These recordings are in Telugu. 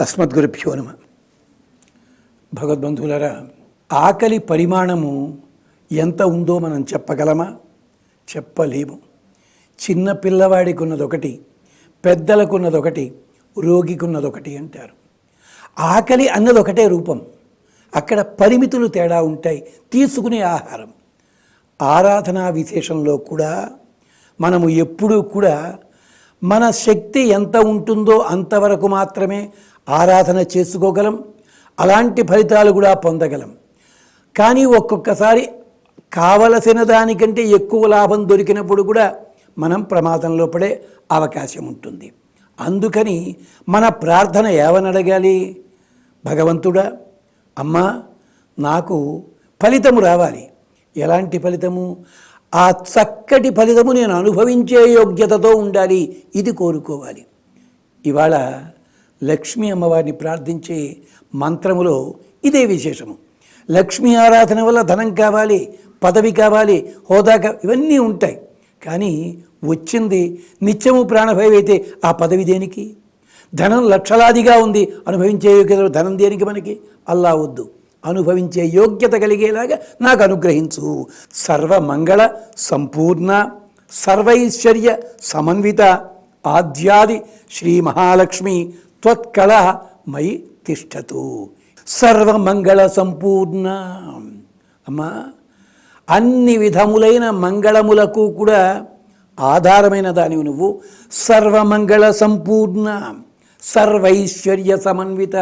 అస్మద్గురుభ్యో నమ. భగవద్బంధువులరా ఆకలి పరిమాణము ఎంత ఉందో మనం చెప్పగలమా? చెప్పలేము. చిన్న పిల్లవాడికి ఉన్నదొకటి పెద్దలకు ఉన్నదొకటి రోగికి ఉన్నదొకటి అంటారు. ఆకలి అన్నదొకటే రూపం. అక్కడ పరిమితులు తేడా ఉంటాయి. తీసుకునే ఆహారం. ఆరాధనా విశేషంలో కూడా మనము ఎప్పుడూ కూడా మన శక్తి ఎంత ఉంటుందో అంతవరకు మాత్రమే ఆరాధన చేసుకోగలం. అలాంటి ఫలితాలు కూడా పొందగలం. కానీ ఒక్కొక్కసారి కావలసిన దానికంటే ఎక్కువ లాభం దొరికినప్పుడు కూడా మనం ప్రమాదంలో పడే అవకాశం ఉంటుంది. అందుకని మన ప్రార్థన ఏమనడగాలి? భగవంతుడా అమ్మా నాకు ఫలితము రావాలి. ఎలాంటి ఫలితము? ఆ చక్కటి ఫలితము నేను అనుభవించే యోగ్యతతో ఉండాలి. ఇది కోరుకోవాలి. ఇవాళ లక్ష్మీ అమ్మవారిని ప్రార్థించే మంత్రములో ఇదే విశేషము. లక్ష్మీ ఆరాధన వల్ల ధనం కావాలి పదవి కావాలి హోదా కా ఇవన్నీ ఉంటాయి. కానీ వచ్చింది నిత్యము ప్రాణభయం అయితే ఆ పదవి దేనికి? ధనం లక్షలాదిగా ఉంది. అనుభవించే యోగ్యత ధనం దేనికి మనకి? అల్లా వద్దు. అనుభవించే యోగ్యత కలిగేలాగా నాకు అనుగ్రహించు. సర్వమంగళ సంపూర్ణ సర్వైశ్వర్య సమన్విత ఆద్యాది శ్రీ మహాలక్ష్మి త్వత్కళ మై తిష్టతు. సర్వమంగళ సంపూర్ణ. అమ్మా అన్ని విధములైన మంగళములకు కూడా ఆధారమైన దానివి నువ్వు. సర్వమంగళ సంపూర్ణ. సర్వైశ్వర్య సమన్విత.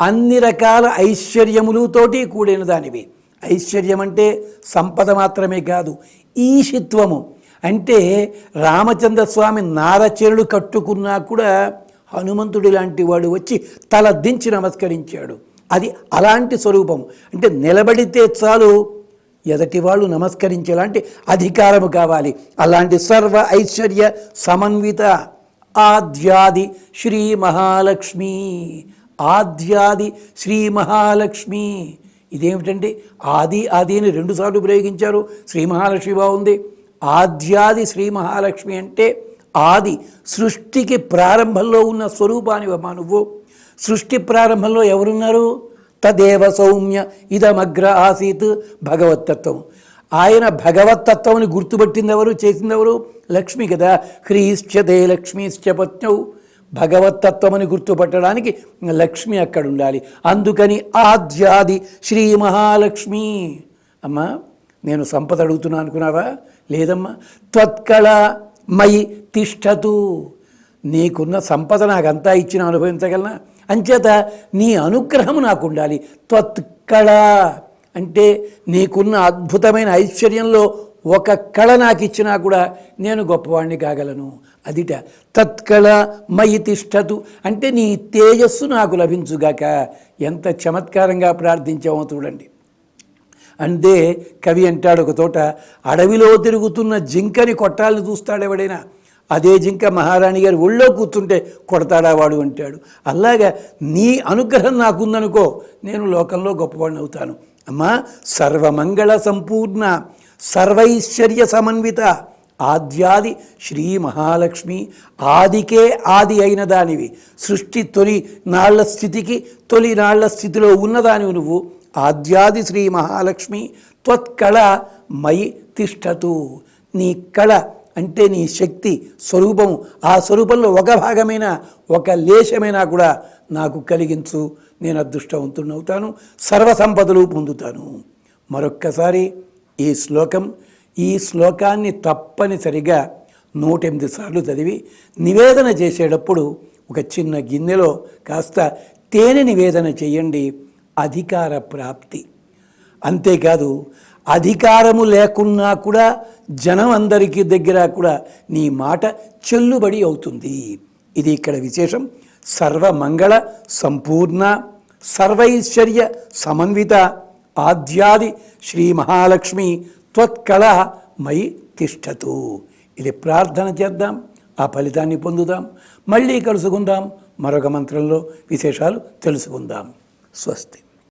అన్ని రకాల ఐశ్వర్యములతోటి కూడిన దానివి. ఐశ్వర్యం అంటే సంపద మాత్రమే కాదు ఈశిత్వము. అంటే రామచంద్ర స్వామి నారచరుడు కట్టుకున్నా కూడా హనుమంతుడి లాంటి వాడు వచ్చి తల దించి నమస్కరించాడు. అది అలాంటి స్వరూపం. అంటే నిలబడితే చాలు ఎదటి వాళ్ళు నమస్కరించేలాంటి అధికారము కావాలి. అలాంటి సర్వ ఐశ్వర్య సమన్విత. ఆద్యాది శ్రీ మహాలక్ష్మి ఆద్యాది శ్రీ మహాలక్ష్మి ఇదేమిటండి ఆది ఆది అని రెండుసార్లు ప్రయోగించారు శ్రీ మహాలక్ష్మి బాగుంది. ఆద్యాది శ్రీ మహాలక్ష్మి అంటే ఆది సృష్టికి ప్రారంభంలో ఉన్న స్వరూపానివమ్మా నువ్వు. సృష్టి ప్రారంభంలో ఎవరున్నారు? తదేవ సౌమ్య ఇదమగ్ర ఆసీత్ భగవతత్వం ఆయన భగవత్తత్వంని గుర్తుపట్టింది ఎవరు చేసింది ఎవరు లక్ష్మి కదా. హ్రీశ్చదే లక్ష్మీశ్చ పత్నౌ. భగవత్తత్వమని గుర్తుపట్టడానికి లక్ష్మి అక్కడ ఉండాలి అందుకని ఆద్యాది శ్రీ మహాలక్ష్మి. అమ్మా నేను సంపద అడుగుతున్నా అనుకున్నావా? లేదమ్మా. త్వత్కళ మయి తిష్టతు. నీకున్న సంపద నాకంతా ఇచ్చిన అనుభవించగలనా? అంచేత నీ అనుగ్రహం నాకు ఉండాలి త్వత్కళ. అంటే నీకున్న అద్భుతమైన ఐశ్వర్యంలో ఒక కళ నాకు ఇచ్చినా కూడా నేను గొప్పవాణ్ణి కాగలను. అదిట తత్కళ మయి తిష్టతు అంటే నీ తేజస్సు నాకు లభించుగాక. ఎంత చమత్కారంగా ప్రార్థించామో చూడండి. అంటే కవి అంటాడు ఒక తోట అడవిలో తిరుగుతున్న జింకని కొట్టాలని చూస్తాడు ఎవడైనా అదే జింక మహారాణి గారు ఒళ్ళో కూర్చుంటే కొడతాడా వాడు అంటాడు. అలాగా నీ అనుగ్రహం నాకుందనుకో నేను లోకంలో గొప్పవాడిని అవుతాను. అమ్మా సర్వమంగళ సంపూర్ణ సర్వైశ్వర్య సమన్విత ఆద్యాది శ్రీ మహాలక్ష్మి ఆదికే ఆది అయిన దానివి. సృష్టి తొలి నాళ్ళ స్థితికి తొలి నాళ్ళ స్థితిలో ఉన్నదానివి నువ్వు. ఆద్యాది శ్రీ మహాలక్ష్మి త్వత్కళ మయి తిష్టతు. నీ కళ అంటే నీ శక్తి స్వరూపము. ఆ స్వరూపంలో ఒక భాగమైన ఒక లేశమైనా కూడా నాకు కలిగించు. నేను అదృష్టవంతుడవుతాను సర్వసంపదలు పొందుతాను. మరొక్కసారి ఈ శ్లోకం. ఈ శ్లోకాన్ని తప్పనిసరిగా నూటెనిమిది సార్లు చదివి నివేదన చేసేటప్పుడు ఒక చిన్న గిన్నెలో కాస్త తేనె నివేదన చేయండి. అధికార ప్రాప్తి. అంతేకాదు అధికారము లేకున్నా కూడా జనం అందరికీ దగ్గర కూడా నీ మాట చెల్లుబడి అవుతుంది. ఇది ఇక్కడ విశేషం. సర్వమంగళ సంపూర్ణ సర్వైశ్వర్య సమన్విత ఆద్యాది శ్రీ మహాలక్ష్మి త్వత్కళ మై తిష్టతు. ఇది ప్రార్థన చేద్దాం ఆ ఫలితాన్ని పొందుదాం మళ్ళీ కలుసుకుందాం. మరొక మంత్రంలో విశేషాలు తెలుసుకుందాం. స్వస్తి.